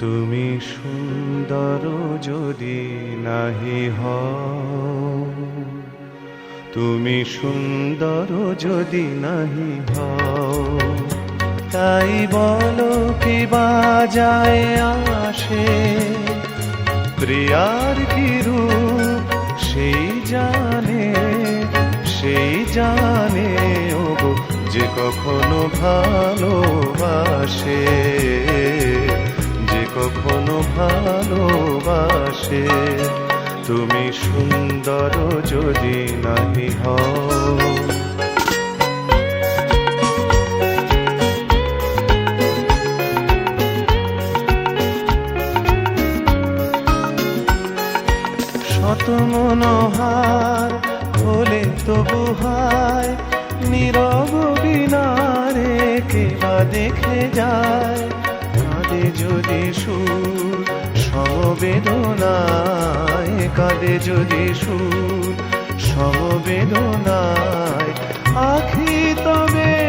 তুমি সুন্দর যদি নাহি হও, তুমি সুন্দর যদি নাহি হও, তাই বলো কি বাজায় আসে, প্রিয়ার কি রূপ সেই জানে সেই জানে ও যে কখনো ভালোবাসে। ভালোবাসে তুমি সুন্দর যদি নাহি হও। শত মনোহার হলে তবু হায়, নীরব বিনারে কেবা দেখে যায়, কাঁদে যদি সুর সমবেদনায় কাঁদে যদি সুর সমবেদনায়